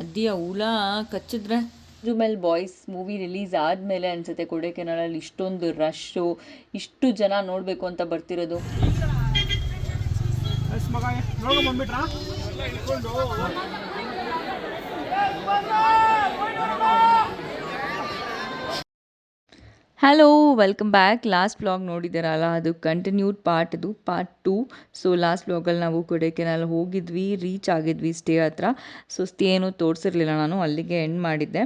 ಅದಿಯ ಹುಳ ಕಚ್ಚಿದ್ರೆ. ಜುಮೆಲ್ boys movie release ಆದಮೇಲೆ ಅನಿಸುತ್ತೆ ಕೊಡೈಕೆನಾಲಲ್ಲಿ ಇಷ್ಟೊಂದು ರಶ್ಶು ಇಷ್ಟು ಜನ ನೋಡಬೇಕು ಅಂತ ಬರ್ತಿರೋದು. Hello welcome back last blog ನೋಡಿದ್ದೀರಲ್ಲ, ಅದು ಕಂಟಿನ್ಯೂಡ್ ಪಾರ್ಟ್ ಅದು ಪಾರ್ಟ್ ಟು ಸೊ ಲಾಸ್ಟ್ ಬ್ಲಾಗಲ್ಲಿ ನಾವು ಕೊಡೈಕೆನಾಲ್ ಹೋಗಿದ್ವಿ ರೀಚ್ ಆಗಿದ್ವಿ ಸ್ಟೇ ಹತ್ರ. ಸೊ ಸ್ಟೇ ಏನೂ ತೋರಿಸಿರ್ಲಿಲ್ಲ ನಾನು, ಅಲ್ಲಿಗೆ ಎಂಡ್ ಮಾಡಿದ್ದೆ.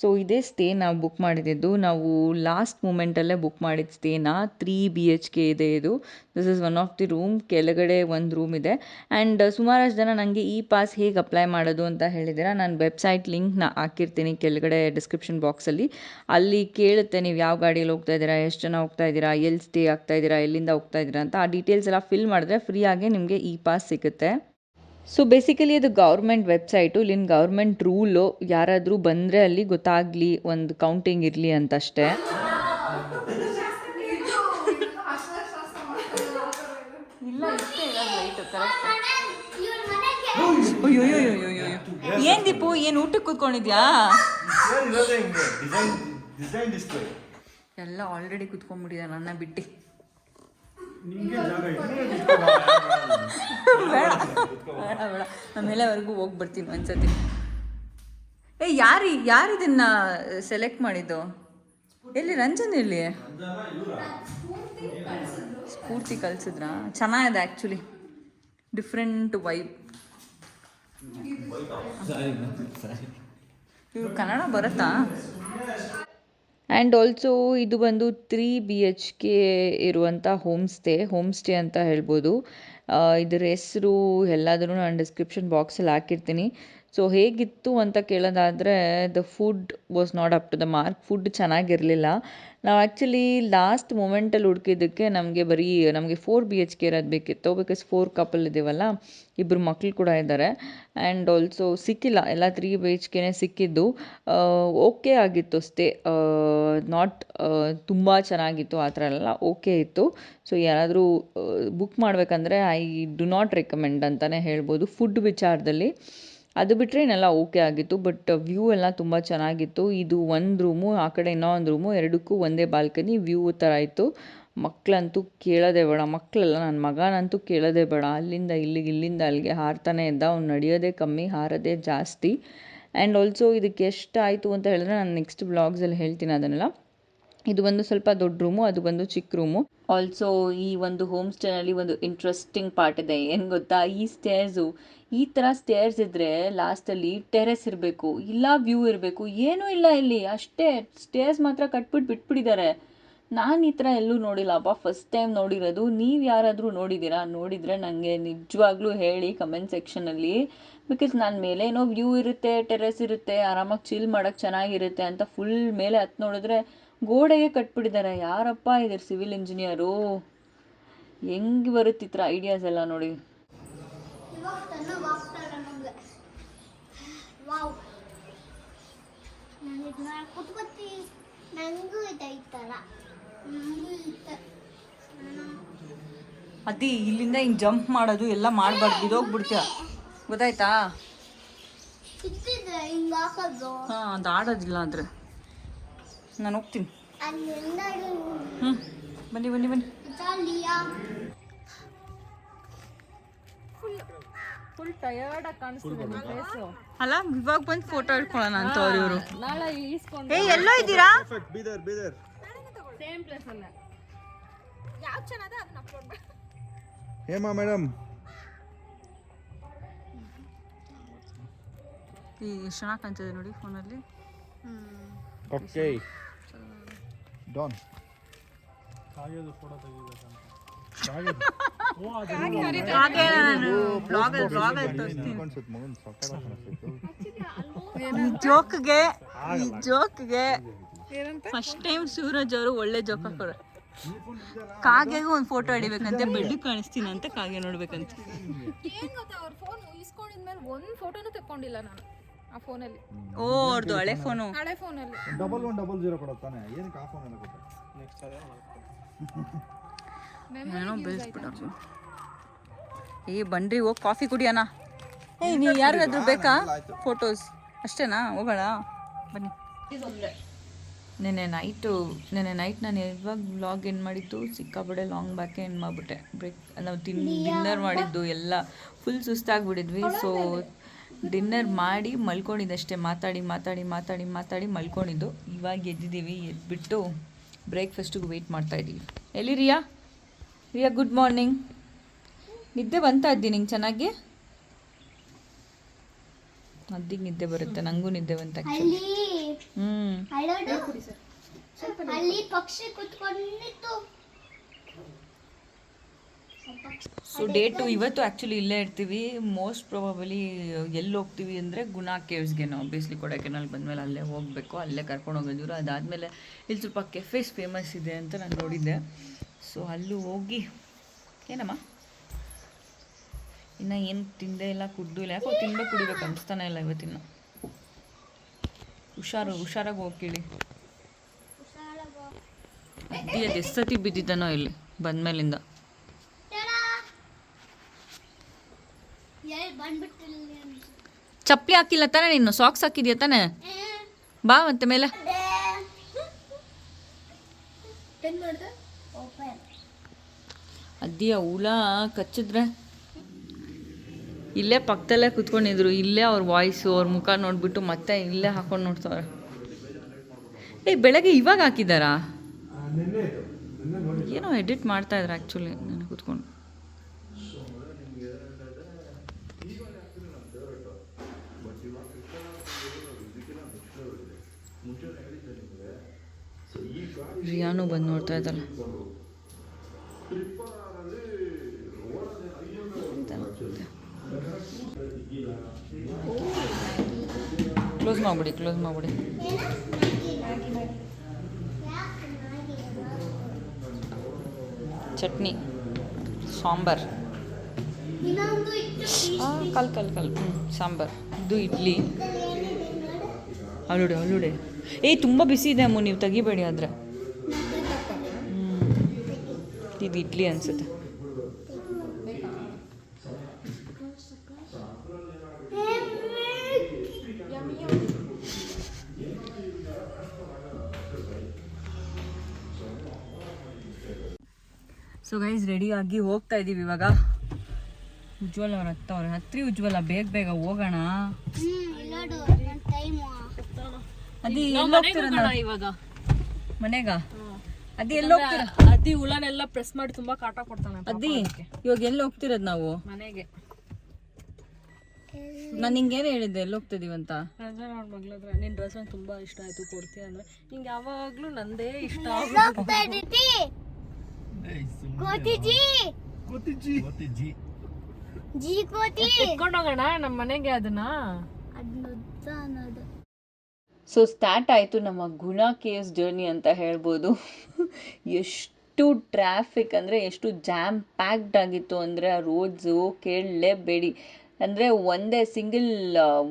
ಸೊ ಇದೇ ಸ್ಟೇ ನಾವು ಬುಕ್ ಮಾಡಿದ್ದು. ನಾವು ಲಾಸ್ಟ್ ಮೂಮೆಂಟಲ್ಲೇ ಬುಕ್ ಮಾಡಿದ ಸ್ಟೇನ ತ್ರೀ ಬಿ ಎಚ್ ಕೆ ಇದೆ ಇದು. This is one of the room ಕೆಳಗಡೆ ಒಂದು ರೂಮ್ ಇದೆ. ಆ್ಯಂಡ್ ಸುಮಾರಷ್ಟು ಜನ ನನಗೆ ಈ ಪಾಸ್ ಹೇಗೆ ಅಪ್ಲೈ ಮಾಡೋದು ಅಂತ ಹೇಳಿದ್ದೀರಾ? ನಾನು ವೆಬ್ಸೈಟ್ ಲಿಂಕ್ನ ಹಾಕಿರ್ತೀನಿ ಕೆಳಗಡೆ ಡಿಸ್ಕ್ರಿಪ್ಷನ್ ಬಾಕ್ಸಲ್ಲಿ ಅಲ್ಲಿ. ಕೇಳುತ್ತೆ ನೀವು ಯಾವ ಗಾಡಿಯಲ್ಲಿ ಹೋಗ್ತಾ ಇದ್ದೀರಾ, ಎಷ್ಟು ಜನ ಹೋಗ್ತಾ ಇದ್ದೀರಾ ಎಲ್ಲಿ ಸ್ಟೇ ಆಗ್ತಾ ಇದ್ದೀರಾ, ಎಲ್ಲಿಂದ ಹೋಗ್ತಾ ಇದ್ದೀರಾ ಅಂತ ಆ ಡೀಟೇಲ್ಸ್ ಎಲ್ಲ ಫಿಲ್ ಮಾಡಿದ್ರೆ ಫ್ರೀಯಾಗೆ ನಿಮಗೆ ಈ ಪಾಸ್ ಸಿಗುತ್ತೆ. ಸೊ ಬೇಸಿಕಲಿ ಅದು ಗೌರ್ಮೆಂಟ್ ವೆಬ್ಸೈಟು ಇಲ್ಲಿನ ಗೌರ್ಮೆಂಟ್ ರೂಲು ಯಾರಾದರೂ ಬಂದರೆ ಅಲ್ಲಿ ಗೊತ್ತಾಗಲಿ ಒಂದು ಕೌಂಟಿಂಗ್ ಇರಲಿ ಅಂತಷ್ಟೇ. ಇಲ್ಲ ಇಷ್ಟೇ ಲೈಟ್ ಕರೆಕ್ಟ್ ಏನು ದೀಪು ಏನು ಊಟಕ್ಕೆ ಕೂತ್ಕೊಂಡಿದ್ಯಾ ಡಿಸೈನ್ ಡಿಸ್ಪ್ಲೇ ಎಲ್ಲ ಆಲ್ರೆಡಿ ಕುತ್ಕೊಂಡ್ಬಿಟ್ಟಿದ್ಯಾ ನನ್ನ ಬಿಟ್ಟು ನಿಂಗೆ ಜಾಗ ಬೇಡ ಬೇಡ ಬೇಡ. ಆಮೇಲೆವರೆಗೂ ಹೋಗಿ ಬರ್ತೀನಿ ಒಂದ್ಸತಿ. ಏ ಯಾರು ಯಾರು ಇದನ್ನ ಸೆಲೆಕ್ಟ್ ಮಾಡಿದ್ದು? ಎಲ್ಲಿ ರಂಜನ್ ಎಲ್ಲಿ? ಸ್ಫೂರ್ತಿ ಕಲಿಸಿದ್ರಾ? ಚೆನ್ನಾಗಿದೆ ಆ್ಯಕ್ಚುಲಿ ಡಿಫ್ರೆಂಟ್ ವೈಬ್ ಇವ್ರು ಕನ್ನಡ ಬರುತ್ತಾ? ಆ್ಯಂಡ್ ಆಲ್ಸೋ ಇದು ಬಂದು ತ್ರೀ ಬಿ ಎಚ್ ಕೆ ಇರುವಂಥ ಹೋಮ್ ಸ್ಟೇ ಹೋಮ್ ಸ್ಟೇ ಅಂತ ಹೇಳ್ಬೋದು. ಇದರ ಹೆಸರು ಎಲ್ಲಾದರೂ ನಾನು ಡಿಸ್ಕ್ರಿಪ್ಷನ್ ಬಾಕ್ಸಲ್ಲಿ ಹಾಕಿರ್ತೀನಿ. ಸೊ ಹೇಗಿತ್ತು ಅಂತ ಕೇಳೋದಾದರೆ the food was not up to the mark food ಚೆನ್ನಾಗಿರಲಿಲ್ಲ. ನಾವು ಆ್ಯಕ್ಚುಲಿ ಲಾಸ್ಟ್ ಮೂಮೆಂಟಲ್ಲಿ ಹುಡುಕಿದ್ದಕ್ಕೆ ನಮಗೆ ಬರೀ, ನಮಗೆ ಫೋರ್ ಬಿ ಎಚ್ ಕೆ ಇರೋದು ಬೇಕಿತ್ತು. ಬಿಕಾಸ್ ಫೋರ್ ಕಪಲ್ ಇದ್ದೀವಲ್ಲ ಇಬ್ಬರು ಮಕ್ಕಳು ಕೂಡ ಇದ್ದಾರೆ. ಆ್ಯಂಡ್ ಆಲ್ಸೋ ಸಿಕ್ಕಿಲ್ಲ. ಎಲ್ಲ ತ್ರೀ ಬಿ ಎಚ್ ಕೆನೇ ಸಿಕ್ಕಿದ್ದು. ಓಕೆ ಆಗಿತ್ತು ಅಷ್ಟೇ ನಾಟ್ ತುಂಬ ಚೆನ್ನಾಗಿತ್ತು. ಆ ಥರ ಎಲ್ಲ ಓಕೆ ಇತ್ತು. ಸೊ ಯಾರಾದರೂ ಬುಕ್ ಮಾಡಬೇಕಂದ್ರೆ ಐ ಡು ನಾಟ್ ರೆಕಮೆಂಡ್ ಅಂತಲೇ ಹೇಳ್ಬೋದು. ಫುಡ್ ವಿಚಾರದಲ್ಲಿ. ಅದು ಬಿಟ್ಟರೆ ಇನ್ನೆಲ್ಲ ಓಕೆ ಆಗಿತ್ತು, ಬಟ್ ವ್ಯೂ ಎಲ್ಲ ತುಂಬ ಚೆನ್ನಾಗಿತ್ತು. ಇದು ಒಂದು ರೂಮು, ಆ ಕಡೆ ಇನ್ನೊಂದು ರೂಮು, ಎರಡಕ್ಕೂ ಒಂದೇ ಬಾಲ್ಕನಿ, ವ್ಯೂ ಥರ ಇತ್ತು. ಮಕ್ಕಳಂತೂ ಕೇಳೋದೆ ಬೇಡ ಮಕ್ಕಳೆಲ್ಲ ನನ್ನ ಮಗನಂತೂ ಕೇಳೋದೇ ಬೇಡ. ಅಲ್ಲಿಂದ ಇಲ್ಲಿಗೆ ಇಲ್ಲಿಂದ ಅಲ್ಲಿಗೆ ಹಾರ್ತಾನೆ ಇದ್ದ, ಅವ್ನು ನಡೆಯೋದೇ ಕಮ್ಮಿ, ಹಾರೋದೇ ಜಾಸ್ತಿ. ಆ್ಯಂಡ್ ಆಲ್ಸೋ ಇದಕ್ಕೆ ಎಷ್ಟು ಆಯಿತು ಅಂತ ಹೇಳಿದ್ರೆ ನಾನು ನೆಕ್ಸ್ಟ್ ಬ್ಲಾಗ್ಸಲ್ಲಿ ಹೇಳ್ತೀನಿ ಅದನ್ನೆಲ್ಲ. ಇದು ಒಂದು ಸ್ವಲ್ಪ ದೊಡ್ಡ ರೂಮು, ಅದು ಬಂದು ಚಿಕ್ಕ ರೂಮು. ಆಲ್ಸೋ ಈ ಒಂದು ಹೋಮ್ ಸ್ಟೇನಲ್ಲಿ ಒಂದು ಇಂಟ್ರೆಸ್ಟಿಂಗ್ ಪಾರ್ಟ್ ಇದೆ. ಏನು ಗೊತ್ತಾ? ಈ ಸ್ಟೇರ್ಸು ಈ ಥರ ಸ್ಟೇರ್ಸ್ ಇದ್ದರೆ ಲಾಸ್ಟಲ್ಲಿ ಟೆರೆಸ್ ಇರಬೇಕು, ಇಲ್ಲ ವ್ಯೂ ಇರಬೇಕು, ಏನೂ ಇಲ್ಲ ಇಲ್ಲಿ. ಅಷ್ಟೇ ಸ್ಟೇರ್ಸ್ ಮಾತ್ರ ಕಟ್ಬಿಟ್ಟು ಬಿಟ್ಬಿಟ್ಟಿದ್ದಾರೆ ನಾನು ಈ ಥರ ಎಲ್ಲೂ ನೋಡಿಲ್ಲಪ್ಪ ಫಸ್ಟ್ ಟೈಮ್ ನೋಡಿರೋದು. ನೀವು ಯಾರಾದರೂ ನೋಡಿದ್ದೀರಾ ನೋಡಿದರೆ ನನಗೆ ನಿಜವಾಗ್ಲೂ ಹೇಳಿ ಕಮೆಂಟ್ ಸೆಕ್ಷನಲ್ಲಿ ಬಿಕಾಸ್ ನಾನು ಏನೋ ವ್ಯೂ ಇರುತ್ತೆ ಟೆರೆಸ್ ಇರುತ್ತೆ, ಆರಾಮಾಗಿ ಚಿಲ್ ಮಾಡೋಕ್ಕೆ ಚೆನ್ನಾಗಿರುತ್ತೆ ಅಂತ ಫುಲ್ ಮೇಲೆ ಹತ್ತು ನೋಡಿದ್ರೆ ಗೋಡೆಗೆ ಕಟ್ಬಿಟ್ಟಿದ್ದಾರೆ ಯಾರಪ್ಪ ಇದ್ರ ಸಿವಿಲ್ ಇಂಜಿನಿಯರು ಹೆಂಗೆ ಬರುತ್ತೆ ಐಡಿಯಾಸ್ ಎಲ್ಲ ನೋಡಿ. ಇವಾಗ ತಣ್ಣಗಾಗ್ತಾರೆ ನಮಗೆ. ವಾವ್. ನಾನು ಇದನ್ನ ಕುತ್ಕೊತಿ. ನನಗೂ ಇದೆ ಈ ಥರ ನನಗೂ ಇದೆ ಅದಿ ಇಲ್ಲಿಂದ ಹಿಂಗೆ ಜಂಪ್ ಮಾಡೋದು ಎಲ್ಲ ಮಾಡಬಾರ್ದು. ಹೋಗ್ಬಿಡ್ತೀಯ. ಗೊತ್ತಾಯ್ತಾ? ಹಿಂಗೆ ಹಾಕೋದು. ಹಾಂ ಅದು ಆಡೋದಿಲ್ಲ ಅಂದ್ರೆ ನಾನು ಹೋಗ್ತೀನಿ. ಅಲ್ಲಿಂದ ಹ್ಞೂ ಬನ್ನಿ ಬನ್ನಿ ಬನ್ನಿ. ಇಟಾಲಿಯಾ ಫುಲ್ ಟಯರ್ಡ್ ಆಗಿ ಕಾಣಿಸ್ತಿದೆ ನಿಮ್ಮ ಫೇಸು ಅಲ್ಲ ಇವಾಗ ಬಂದು ಫೋಟೋ ಇಟ್ಕೊಳ್ಳೋಣ ಅಂತ ಅವ್ರು ಇವರು ನಾಳೆ ಈಸ್ಕೊಂಡು ಏ ಎಲ್ಲೋ ಇದ್ದೀರಾ? Perfect Bidar Bidar same place ಅಲ್ಲ. ಯಾವ ಚೆನ್ನಾದ ಅದನ್ನ ಅಪ್ಲೋಡ್ ಮಾಡಿ. ಹೇಮಾ ಮೇಡಮ್ ಈ ಎಷ್ಟು ಚೆನ್ನಾಗಿ ಕಾಣ್ತದೆ ನೋಡಿ ಫೋನಲ್ಲಿ. ಓಕೆ ಡಾನ್ ಕಾಯೋದು ಫೋಟೋ ತೆಗಿಬೇಕಂತ. ಬ್ಲಾಗಲ್ಲಿ ಈ ಜೋಕ್ಗೆ ಈ ಜೋಕ್ಗೆ ಫಸ್ಟ್ ಟೈಮ್ ಸೂರಜ್ ಅವರು ಒಳ್ಳೆ ಜೋಕ್ ಹಾಕೋರು. ಕಾಗೆಗೂ ಒಂದು ಫೋಟೋ ಹಿಡಿಬೇಕಂತೆ ಬೆಳ್ಳಿ ಕಾಣಿಸ್ತೀನಿ ಅಂತ ಕಾಗೆ ನೋಡ್ಬೇಕಂತ. ಏನ್ ಗೊತ್ತಾ ಅವ್ರ ಫೋನ್ ಇಸ್ಕೊಂಡಿದ್ಮೇಲೆ ಒಂದ್ ಫೋಟೋನು ತಕೊಂಡಿಲ್ಲ ನಾನು ಆ ಫೋನಲ್ಲಿ ಓ ಅವ್ರದ್ದು ಹಳೆ ಫೋನು ಹಳೆ ಫೋನಲ್ಲಿ ಡಬಲ್ ಒನ್ ಡಬಲ್ ಜೀರೋ ಕೊಡುತ್ತಾನೆ. ಏನಕ್ಕೆ ಆ ಫೋನ್ ಎಲ್ಲ ಕೊಟ್ಟೆ ಏನೋ ಬೆಳೆಸ್ಬಿಟ್ಟು ಏ ಬನ್ರಿ ಹೋಗಿ ಕಾಫಿ ಕುಡಿಯೋಣ ಏ ನೀವು ಯಾರಿಗಾದ್ರೂ ಬೇಕಾ? ಫೋಟೋಸ್ ಅಷ್ಟೇನಾ? ಹೋಗೋಣ. ಬನ್ನಿ. ನಿನ್ನೆ ನೈಟು ನೆನೆ ನೈಟ್ ನಾನು ಯಾವಾಗ ವ್ಲಾಗ್ ಏನು ಮಾಡಿದ್ದು? ಸಿಕ್ಕಾಬಿಡೆ ಲಾಂಗ್ ಬ್ಯಾಕೆ ಏನು ಮಾಡಿಬಿಟ್ಟೆ. ಬ್ರೇಕ್ ನಾವು ತಿನ್ ಡಿನ್ನರ್ ಮಾಡಿದ್ದು ಎಲ್ಲ ಫುಲ್ ಸುಸ್ತಾಗ್ಬಿಟ್ಟಿದ್ವಿ. ಸೊ ಡಿನ್ನರ್ ಮಾಡಿ ಮಲ್ಕೊಂಡಿದ್ದಷ್ಟೇ ಮಾತಾಡಿ ಮಾತಾಡಿ ಮಾತಾಡಿ ಮಾತಾಡಿ ಮಲ್ಕೊಂಡಿದ್ದು. ಇವಾಗ ಎದ್ದಿದ್ದೀವಿ ಎದ್ಬಿಟ್ಟು ಬ್ರೇಕ್ಫಾಸ್ಟಿಗೆ ವೆಯ್ಟ್ ಮಾಡ್ತಾಯಿದ್ದೀವಿ ಎಲ್ಲಿರಿಯಾ ಎಲ್ಲಿ ರಿಯಾ ರಿಯಾ ಗುಡ್ ಮಾರ್ನಿಂಗ್ ನಿದ್ದೆ ಬಂತಾ ಇದ್ದಿ ನಿಂಗೆ ಚೆನ್ನಾಗಿ? ಅದ್ದಿಗೆ ನಿದ್ದೆ ಬರುತ್ತೆ ನಂಗೂ ನಿದ್ದೆ ಬಂತ ಸೊ ಡೇ ಟು ಅಲ್ಲಿ ಪಕ್ಷಿ ಕುತ್ಕೊಂಡಿತ್ತು. ಸೊ ಡೇಟು ಇವತ್ತು ಆ್ಯಕ್ಚುಲಿ ಇಲ್ಲೇ ಇರ್ತೀವಿ. ಮೋಸ್ಟ್ ಪ್ರೊಬಬಲಿ ಎಲ್ಲಿ ಹೋಗ್ತೀವಿ ಅಂದರೆ ಗುಣಾ ಕೇವ್ಸ್ಗೆ ನಾವು. ಬೇಸ್ಲಿ ಕೊಡಕೆನಲ್ಲಿ ಬಂದಮೇಲೆ ಅಲ್ಲೇ ಹೋಗಬೇಕು ಅಲ್ಲೇ ಕರ್ಕೊಂಡು ಹೋಗಿದ್ರು ಅದಾದಮೇಲೆ ಇಲ್ಲಿ ಸ್ವಲ್ಪ ಕೆಫೆಸ್ ಫೇಮಸ್ ಇದೆ ಅಂತ ನಾನು ನೋಡಿದ್ದೆ. ಸೊ ಅಲ್ಲೂ ಹೋಗಿ. ಏನಮ್ಮ? ಇನ್ನು ಏನು ತಿಂದೇ ಇಲ್ಲ, ಕುಡ್ದು ಇಲ್ಲ. ಯಾಕೋ ತಿನ್ಬೇಕು ಕುಡಿಬೇಕು ಅನಿಸ್ತಾನೆ ಇಲ್ಲ ಇವತ್ತಿನ. ಹುಷಾರು, ಹುಷಾರಾಗಿ ಹೋಗ್ಕೇಳಿ ಅದ್ದಿ ಅದು ಎಷ್ಟು ಸತಿ ಬಿದ್ದಿದ್ದಾನೋ ಇಲ್ಲಿ, ಬಂದ್ಮೇಲಿಂದ. ಚಪ್ಪಲಿ ಹಾಕಿಲ್ಲ ತಾನೇ ನೀನು? ಸಾಕ್ಸ್ ಹಾಕಿದ್ಯಾ ತಾನೇ? ಬಾ ಮತ್ತೆ ಮೇಲೆ. ಓಪನ್ ಅದ್ದಿಯ ಕಚ್ಚಿದ್ರೆ ಇಲ್ಲೇ ಪಕ್ಕದಲ್ಲೇ ಕುತ್ಕೊಂಡಿದ್ರು, ಇಲ್ಲೇ ಅವ್ರ ವಾಯ್ಸು ಅವ್ರ ಮುಖ ನೋಡ್ಬಿಟ್ಟು ಮತ್ತೆ ಇಲ್ಲೇ ಹಾಕೊಂಡು ನೋಡ್ತಾವ್ರೆ ಏ, ಬೆಳಗ್ಗೆ ಇವಾಗ ಹಾಕಿದ್ದಾರಾ? ಏನೋ ಎಡಿಟ್ ಮಾಡ್ತಾ ಇದ್ರು ಆ್ಯಕ್ಚುಲಿ ನಾನು ಕುತ್ಕೊಂಡು. ರಿಯಾನು ಬಂದು ನೋಡ್ತಾ ಇದ್ದಲ್ಲ ಕ್ಲೋಸ್ ಮಾಡಿಬಿಡಿ ಕ್ಲೋಸ್ ಮಾಡಿಬಿಡಿ. ಚಟ್ನಿ, ಸಾಂಬಾರ್. ಕಲ್ ಕಲ್ ಕಲ್. ಹ್ಞೂ ಸಾಂಬಾರ್. ಇದು ಇಡ್ಲಿ. ಅಲ್ಲುಡೆ ಅಲ್ಲುಡೆ ಏಯ್ ತುಂಬ ಬಿಸಿ ಇದೆ ಅಮ್ಮ, ನೀವು ತೆಗಿಬೇಡಿ ಆದರೆ. ಇದು ಇಡ್ಲಿ ಅನಿಸುತ್ತೆ. ಸೊ ಗೈಸ್ ರೆಡಿ ಆಗಿ ಹೋಗ್ತಾ ಇದ್ದೀವಿ ಇವಾಗ. ಉಜ್ವಲ್ ಅವ್ರ ಹತ್ತ ಅವ್ರ ಹತ್ರಿ ಉಜ್ವಲ ಬೇಗ ಬೇಗ ಹೋಗೋಣ. ಹ್ಮ್ ಇಲ್ಲೋಡು ನನ್ನ ಟೈಮು ಅದಿ ಎಲ್ಲಿ ಹೋಗ್ತೀರ ಇವಾಗ. ಮನೆಗ? ಅದಿ ಎಲ್ಲ ಹೋಗ್ತೀರ? ಅದಿ ಹುಳನೆಲ್ಲ ಪ್ರೆಸ್ ಮಾಡಿ ತುಂಬಾ ಕಾಟ ಕೊಡ್ತಾನೆ ಅದಿ ಇವಾಗ ಎಲ್ಲಿ ಹೋಗ್ತಿರೋದು ನಾವು? ಮನೆಗೆ. ನಾನು ಹಿಂಗೇನು ಹೇಳಿದ್ದೆ ಎಲ್ಲಿ ಹೋಗ್ತಿದೀವಿ ಅಂತ? ರಜಾ ನೋಡ್ ನಿನ್ನ ನಿನ್ ಡ್ರೆಸ್ ತುಂಬಾ ಇಷ್ಟ ಆಯ್ತು ಕೊಡ್ತೀಯ ಅಂದ್ರೆ. ನಿಂಗೆ ಯಾವಾಗ್ಲೂ ನಂದೇ ಇಷ್ಟ ಕೋತಿಜಿ ಕೋತಿಜಿ ಗೊತ್ತಿಜ್ಜಿ ಜಿ ಕೋತಿ ಇಟ್ಕೊಂಡೋಗೋಣ ನಮ್ಮ ಮನೆಗೆ ಅದನ್ನ. ಅನ್ನೋದು. ಸೊ ಸ್ಟಾರ್ಟ್ ಆಯಿತು ನಮ್ಮ ಗುಣ ಕೇಸ್ ಜರ್ನಿ ಅಂತ ಹೇಳ್ಬೋದು. ಎಷ್ಟು ಟ್ರಾಫಿಕ್ ಅಂದರೆ ಎಷ್ಟು ಜಾಮ್ ಪ್ಯಾಕ್ಡ್ ಆಗಿತ್ತು ಅಂದರೆ ಆ ರೋಡ್ಸು ಕೇಳಲೇಬೇಡಿ. ಅಂದರೆ ಒಂದೇ ಸಿಂಗಲ್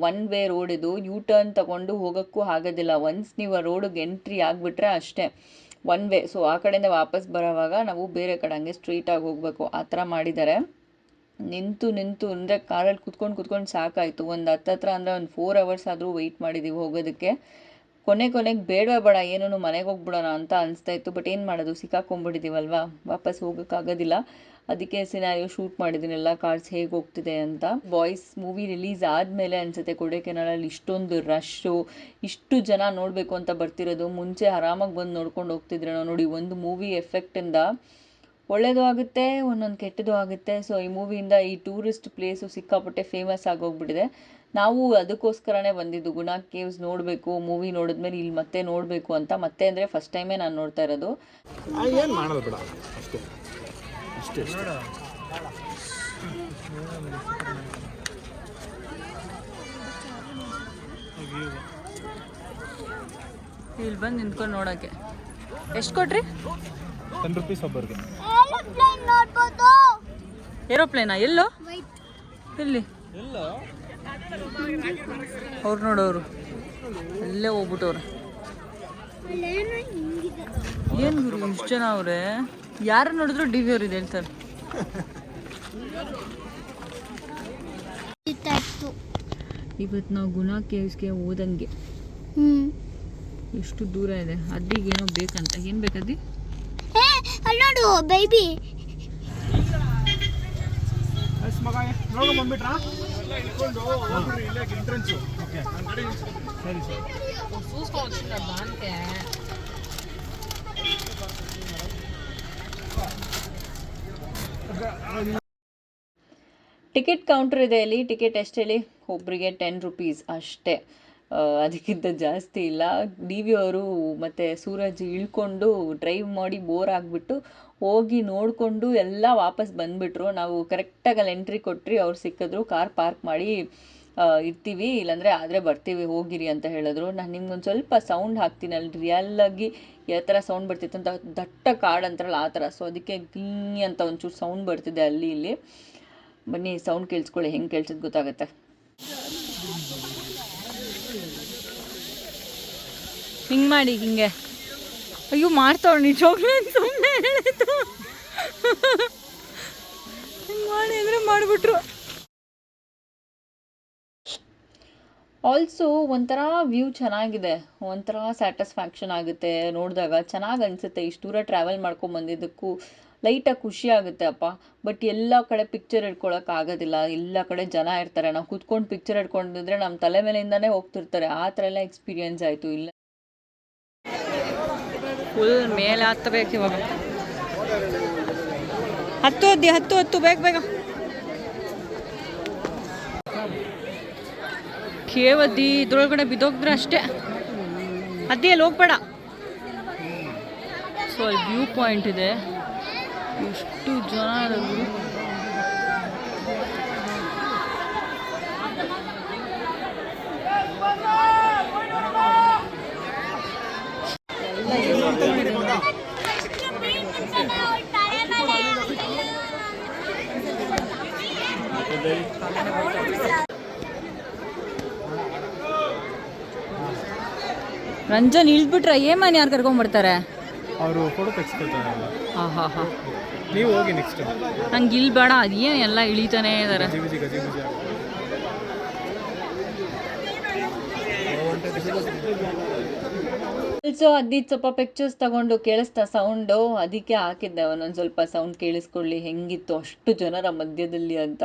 ಒನ್ ವೇ ರೋಡ್ ಇದು. ಯೂ ಟರ್ನ್ ತಗೊಂಡು ಹೋಗೋಕ್ಕೂ ಆಗೋದಿಲ್ಲ. ಒನ್ಸ್ ನೀವು ಆ ರೋಡಿಗೆ ಎಂಟ್ರಿ ಆಗಿಬಿಟ್ರೆ ಅಷ್ಟೇ. ಒನ್ ವೇ ಸೊ ಆ ಕಡೆಯಿಂದ ವಾಪಸ್ ಬರೋವಾಗ ನಾವು ಬೇರೆ ಕಡೆ ಹಂಗೆ ಸ್ಟ್ರೀಟಾಗಿ ಹೋಗಬೇಕು. ಆ ಥರ ಮಾಡಿದ್ದಾರೆ. ನಿಂತು ನಿಂತು ಅಂದರೆ ಕಾರಲ್ಲಿ ಕುತ್ಕೊಂಡು ಕುತ್ಕೊಂಡು ಸಾಕಾಯಿತು. ಒಂದು ಹತ್ತತ್ರ ಅಂದರೆ ಒಂದು ಫೋರ್ ಅವರ್ಸ್ ಆದರೂ ವೆಯ್ಟ್ ಮಾಡಿದ್ದೀವಿ ಹೋಗೋದಕ್ಕೆ. ಕೊನೆ ಕೊನೆಗೆ ಬೇಡವೇ ಬೇಡ ಏನೂ ಮನೆಗೆ ಹೋಗ್ಬಿಡೋಣ ಅಂತ ಅನಿಸ್ತಾ ಇತ್ತು. ಬಟ್ ಏನು ಮಾಡೋದು? ಸಿಕ್ಕಾಕೊಂಡ್ಬಿಟ್ಟಿದ್ದೀವಲ್ವಾ ವಾಪಸ್ ಹೋಗೋಕ್ಕಾಗೋದಿಲ್ಲ ಅದಕ್ಕೆ ಸಿನಾರಿಯೋ ಶೂಟ್ ಮಾಡಿದ್ದೀನಿ. ಎಲ್ಲ ಕಾರ್ಸ್ ಹೇಗೆ ಹೋಗ್ತಿದೆ ಅಂತ. ಬಾಯ್ಸ್ ಮೂವಿ ರಿಲೀಸ್ ಆದಮೇಲೆ ಅನಿಸುತ್ತೆ. ಕೊಡೈಕೆನಾಲಲ್ಲಿ ಇಷ್ಟೊಂದು ರಶ್ಶು ಇಷ್ಟು ಜನ ನೋಡಬೇಕು ಅಂತ ಬರ್ತಿರೋದು. ಮುಂಚೆ ಆರಾಮಾಗಿ ಬಂದು ನೋಡ್ಕೊಂಡು ಹೋಗ್ತಿದ್ರೇನೋ ನೋಡಿ, ಒಂದು ಮೂವಿ ಎಫೆಕ್ಟಿಂದ ಒಳ್ಳೇದು ಆಗುತ್ತೆ, ಒಂದೊಂದು ಕೆಟ್ಟದ್ದು ಆಗುತ್ತೆ. ಸೊ ಈ ಮೂವಿಯಿಂದ ಈ ಟೂರಿಸ್ಟ್ ಪ್ಲೇಸು ಸಿಕ್ಕಾಪಟ್ಟೆ ಫೇಮಸ್ ಆಗೋಗ್ಬಿಟ್ಟಿದೆ ನಾವು ಅದಕ್ಕೋಸ್ಕರನೇ ಬಂದಿದ್ದು ಗುಣ ಕೇವ್ಸ್ ನೋಡಬೇಕು ಮೂವಿ ನೋಡಿದ್ಮೇಲೆ ಇಲ್ಲಿ ಮತ್ತೆ ನೋಡಬೇಕು ಅಂತ. ಮತ್ತೆ ಅಂದರೆ ಫಸ್ಟ್ ಟೈಮೇ ನಾನು ನೋಡ್ತಾ ಇರೋದು. ಏನು ಮಾಡೋದು ಬೇಡ. ಅಷ್ಟೇ. ಅಷ್ಟೇ ಅಷ್ಟೇ. ಇಲ್ಲಿ ಬಂದು ನಿಂತ್ಕೊಂಡು ನೋಡೋಕ್ಕೆ. ಎಷ್ಟು ಕೊಟ್ರಿ? ಟೆನ್ ರುಪೀಸ್ ಒಬ್ಬರಿಗೆ. ಏರೋಪ್ಲೇನ್ ನೋಡ್ಬೋದು. ಏರೋಪ್ಲೇನಾ ಎಲ್ಲೋ? ವೈಟ್ ಇಲ್ಲಿ. ಅವ್ರು ನೋಡೋರು. ಅಲ್ಲೇ ಹೋಗ್ಬಿಟ್ಟವ್ರೆ. ಏನು ಗುರು, ಇಷ್ಟು ಜನ ಅವ್ರೆ? ಯಾರು ನೋಡಿದ್ರು ಡಿ ವಿ ಅವ್ರು ಇದೆ ಹೇಳ್ತಾರೆ. ಇವತ್ತು ನಾವು ಗುಣ ಕೇವ್ಸ್ಗೆ ಹೋದಂಗೆ. ಎಷ್ಟು ದೂರ ಇದೆ. ಅದ್ದಿಗೆ ಏನೋ ಬೇಕಂತ. ಏನು ಬೇಕದಿ ನೋಡು ಬೇಬಿ ಮಗ ನೋಡ್ಕೊಂಡ್ ಬಂದ್ಬಿಟ್ರಾ? Entrance okay. ಸರಿ ಸರಿ. ಟಿಕೆಟ್ ಕೌಂಟರ್ ಇದೆ ಇಲ್ಲಿ. ಟಿಕೆಟ್ ಎಷ್ಟು ಹೇಳಿ ಒಬ್ಬರಿಗೆ ಟೆನ್ ರುಪೀಸ್ ಅಷ್ಟೇ. ಅದಕ್ಕಿಂತ ಜಾಸ್ತಿ ಇಲ್ಲ. ಡಿ ವಿ ಅವರು ಮತ್ತು ಸೂರಜ್ ಇಳ್ಕೊಂಡು ಡ್ರೈವ್ ಮಾಡಿ ಬೋರ್ ಆಗಿಬಿಟ್ಟು ಹೋಗಿ ನೋಡಿಕೊಂಡು ಎಲ್ಲ ವಾಪಸ್ ಬಂದುಬಿಟ್ರು. ನಾವು ಕರೆಕ್ಟಾಗಿ ಅಲ್ಲಿ ಎಂಟ್ರಿ ಕೊಟ್ರಿ, ಅವ್ರು ಸಿಕ್ಕಿದ್ರು ಕಾರ್ ಪಾರ್ಕ್ ಮಾಡಿ ಇರ್ತೀವಿ. ಇಲ್ಲಾಂದರೆ ಆದರೆ ಬರ್ತೀವಿ, ಹೋಗಿರಿ ಅಂತ ಹೇಳಿದ್ರು. ನಾನು ನಿಮ್ಗೊಂದು ಸ್ವಲ್ಪ ಸೌಂಡ್ ಹಾಕ್ತೀನಿ. ಅಲ್ಲಿ ರಿಯಲ್ಲಾಗಿ ಯಾವ ಥರ ಸೌಂಡ್ ಬರ್ತಿತ್ತು ಅಂತ, ದಟ್ಟ ಕಾಡು ಅಂತಾರಲ್ಲ ಆ ಥರ ಸೊ ಅದಕ್ಕೆ ಗೀ ಅಂತ ಒಂಚೂರು ಸೌಂಡ್ ಬರ್ತಿದೆ ಅಲ್ಲಿ, ಇಲ್ಲಿ. ಬನ್ನಿ ಸೌಂಡ್ ಕೇಳಿಸ್ಕೊಳ್ಳಿ. ಹೆಂಗೆ ಕೇಳ್ಸಿದ್ ಗೊತ್ತಾಗುತ್ತೆ? ಹಿಂಗೆ ಮಾಡಿ, ಹಿಂಗೆ. ಅಯ್ಯೋ ಮಾಡ್ತಾವ್ ನಿಜವಾಗ್ಲೂ ಸುಮ್ಮನೆ ಹೇಳಿತು ಹಿಂಗೆ ಮಾಡಿ ಅಂದರೆ ಮಾಡಿಬಿಟ್ರು. ಆಲ್ಸೋ ಒಂಥರ ವ್ಯೂ ಚೆನ್ನಾಗಿದೆ. ಒಂಥರ ಸ್ಯಾಟಿಸ್ಫ್ಯಾಕ್ಷನ್ ಆಗುತ್ತೆ ನೋಡಿದಾಗ. ಚೆನ್ನಾಗಿ ಅನಿಸುತ್ತೆ ಇಷ್ಟು ದೂರ ಟ್ರಾವೆಲ್ ಮಾಡ್ಕೊಂಡು ಬಂದಿದ್ದಕ್ಕೂ. ಲೈಟಾಗಿ ಖುಷಿ ಆಗುತ್ತೆ ಅಪ್ಪ. ಬಟ್ ಎಲ್ಲ ಕಡೆ ಪಿಕ್ಚರ್ ಹಿಡ್ಕೊಳಕ್ಕೆ ಆಗೋದಿಲ್ಲ. ಎಲ್ಲ ಕಡೆ ಜನ ಇರ್ತಾರೆ. ನಾವು ಕೂತ್ಕೊಂಡು ಪಿಕ್ಚರ್ ಹಿಡ್ಕೊಂಡಿದ್ರೆ ನಮ್ಮ ತಲೆ ಮೇಲಿಂದನೇ ಹೋಗ್ತಿರ್ತಾರೆ. ಆ ಥರ ಎಲ್ಲ ಎಕ್ಸ್ಪೀರಿಯನ್ಸ್ ಆಯಿತು. ಇಲ್ಲ ಫುಲ್ ಮೇಲೆ ಹತ್ತಬೇಕು ಇವಾಗ. ಹತ್ತು ಹದ್ದಿ ಹತ್ತು ಹತ್ತು ಬೇಗ ಬೇಗ. ಕೇವದ್ದಿ ಇದ್ರೊಳಗಡೆ ಬಿದ್ದೋಗಿದ್ರೆ ಅಷ್ಟೇ. ಅದ್ದಿ ಅಲ್ಲಿ ಹೋಗ್ಬೇಡ. ಸೊ ಅಲ್ಲಿ ವ್ಯೂ ಪಾಯಿಂಟ್ ಇದೆ. ಎಷ್ಟು ಜನ ರಂಜನ್ ಏ ಏಮನ್ ಯಾರು ಕರ್ಕೊಂಡ್ಬರ್ತಾರೆ ಅವರು ಫೋಟೋ ತೆಗೆಸ್ಕೊಳ್ತಾರೆ ಹಾಂ ಹಾಂ ಹಾಂ. ನೀವು ಹೋಗಿ ನೆಕ್ಸ್ಟ್ ನಂಗೆ ಇಲ್ಬೇಡ ಅದೇನು ಎಲ್ಲ ಇಳಿತಾನೇ ಇದ್ದಾರೆ ಸೊ ಅದಿದ್ದು ಸ್ವಲ್ಪ ಪಿಕ್ಚರ್ಸ್ ತಗೊಂಡು ಕೇಳಿಸ್ತಾ ಸೌಂಡು ಅದಕ್ಕೆ ಹಾಕಿದ್ದೆ ಒಂದೊಂದು ಸ್ವಲ್ಪ ಸೌಂಡ್ ಕೇಳಿಸ್ಕೊಳ್ಳಿ. ಹೆಂಗಿತ್ತು ಅಷ್ಟು ಜನರ ಮಧ್ಯದಲ್ಲಿ ಅಂತ.